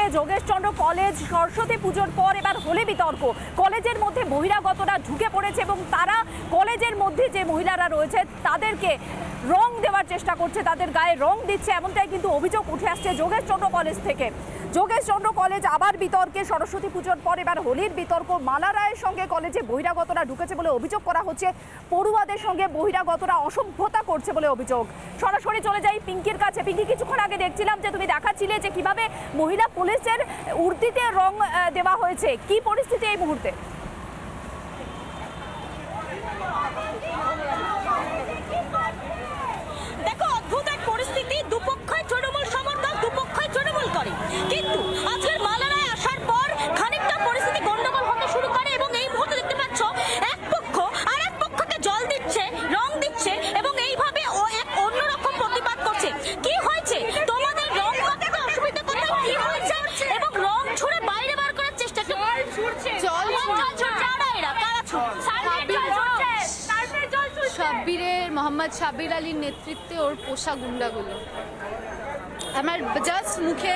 এদিকে যোগেশচন্দ্র কলেজ, সরস্বতী পুজোর পর এবার হলে বিতর্ক। কলেজের মধ্যে বহিরাগতরা ঢুকে পড়েছে এবং তারা কলেজের মধ্যে যে মহিলারা রয়েছে, তাদেরকে রং দেওয়ার চেষ্টা করছে, তাদের গায়ে রং দিচ্ছে, এমনটাই কিন্তু অভিযোগ উঠে আসছে যোগেশচন্দ্র কলেজ থেকে। যোগেশচন্দ্র কলেজ আবার বিতর্কে সরস্বতী পুজোর পর এবার হোলির বিতর্ক। মালা রায়ের সঙ্গে কলেজে বহিরাগতরা ঢুকেছে বলে অভিযোগ করা হচ্ছে। পড়ুয়াদের সঙ্গে বহিরাগতরা অসভ্যতা করছে বলে অভিযোগ। সরাসরি চলে যাই পিঙ্কির কাছে। পিঙ্কি, কিছুক্ষণ আগে দেখছিলাম যে তুমি দেখাচ্ছিলে যে কীভাবে মহিলা পুলিশের উর্দিতে রং দেওয়া হয়েছে। কি পরিস্থিতি এই মুহূর্তে? মোহাম্মদ সাবির আলীর নেতৃত্বে ওর পোষা গুন্ডাগুলো। আমার জাস্ট মুখে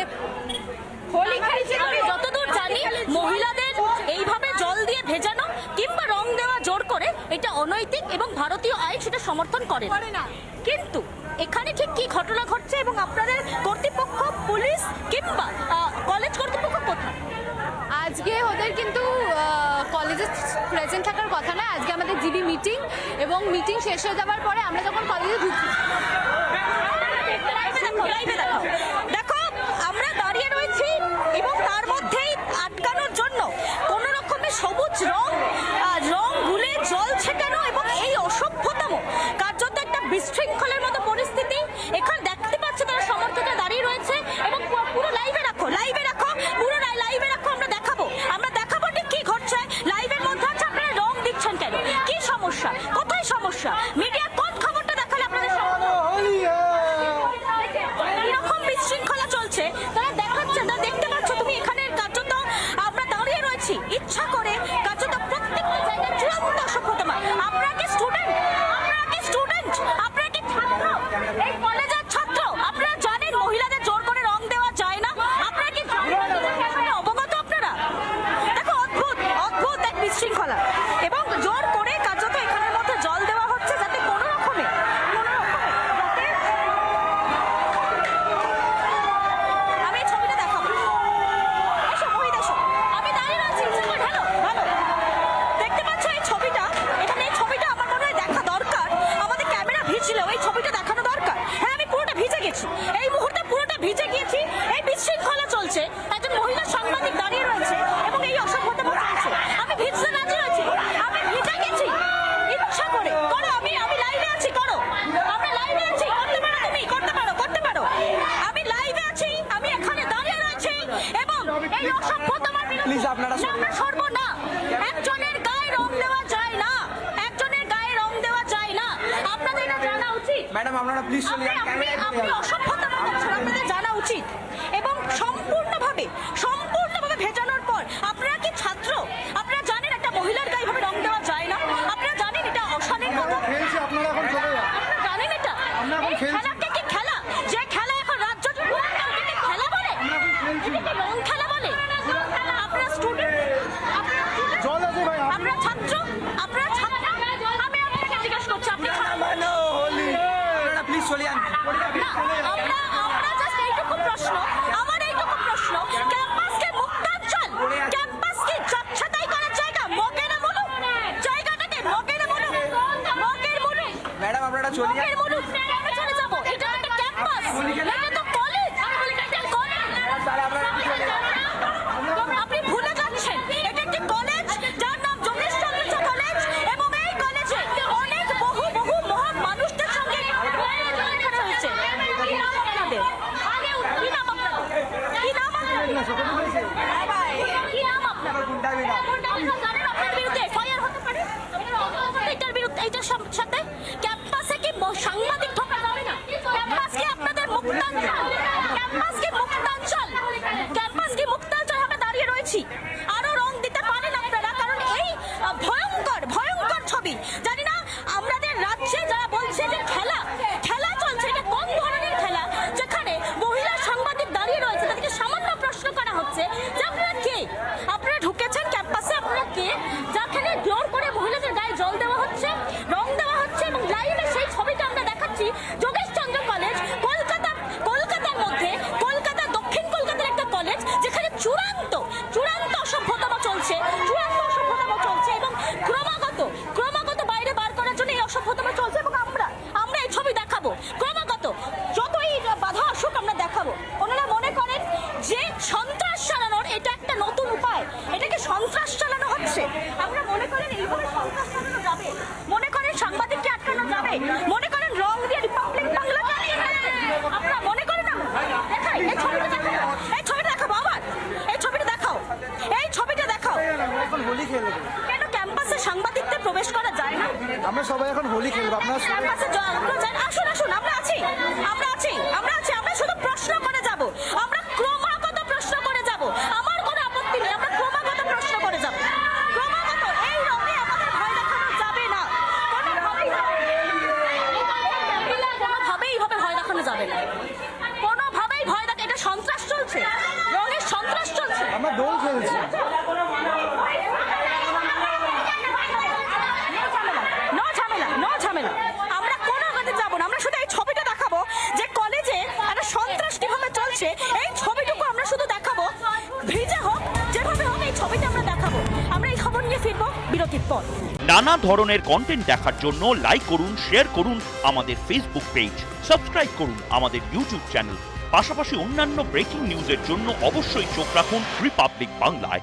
হোলি খেলছে যতদূর জানি মহিলাদের এইভাবে জল দিয়ে ভেজানো কিংবা রং দেওয়া জোর করে এটা অনৈতিক এবং ভারতীয় আইন সেটা সমর্থন করে না। কিন্তু এখানে ঠিক কি ঘটনা ঘটছে এবং আপনাদের কর্তৃপক্ষ পুলিশ কিংবা কলেজ কর্তৃপক্ষ কোথায়? আজকে ওদের কিন্তু কলেজে প্রেজেন্ট থাকার কথা না, আজকে আমাদের জিডি মিটিং এবং মিটিং শেষ হয়ে যাওয়ার পরে আমরা যখন কলেজে ঢুকছি আপনারা প্লিজ চলে যান ক্যামেরা আসে। মনে করেন এইভাবে যাবে? মনে করেন সাংবাদিককে আটকানো যাবে? মনে করেন রং দিয়ে রিপাবলিক বাংলা চালিয়ে মনে করেন না? দেখাই এই ছবিটা দেখাও। এই ছবিটা দেখাও বাবা এই ছবিটা দেখাও। এই ছবিটা দেখাও। এখন হোলি কেন ক্যাম্পাসে সাংবাদিকদের প্রবেশ করা যায় না? আমরা সবাই এখন হোলি খেলব আপনারা ক্যাম্পাসে যান আসুন আসুন আমরা আছি। আমরা চলছে এই ছবিটুকু আমরা শুধু দেখাবো। ভিজে হোক, যেভাবে হোক, এই ছবিটা আমরা দেখাবো। আমরা এই খবর নিয়ে ফিরবো বিরতির পর। নানা ধরনের কন্টেন্ট দেখার জন্য লাইক করুন শেয়ার করুন আমাদের ফেসবুক পেজ সাবস্ক্রাইব করুন আমাদের ইউটিউব চ্যানেল পাশাপাশি অন্যান্য ব্রেকিং নিউজের জন্য অবশ্যই চোখ রাখুন রিপাবলিক বাংলায়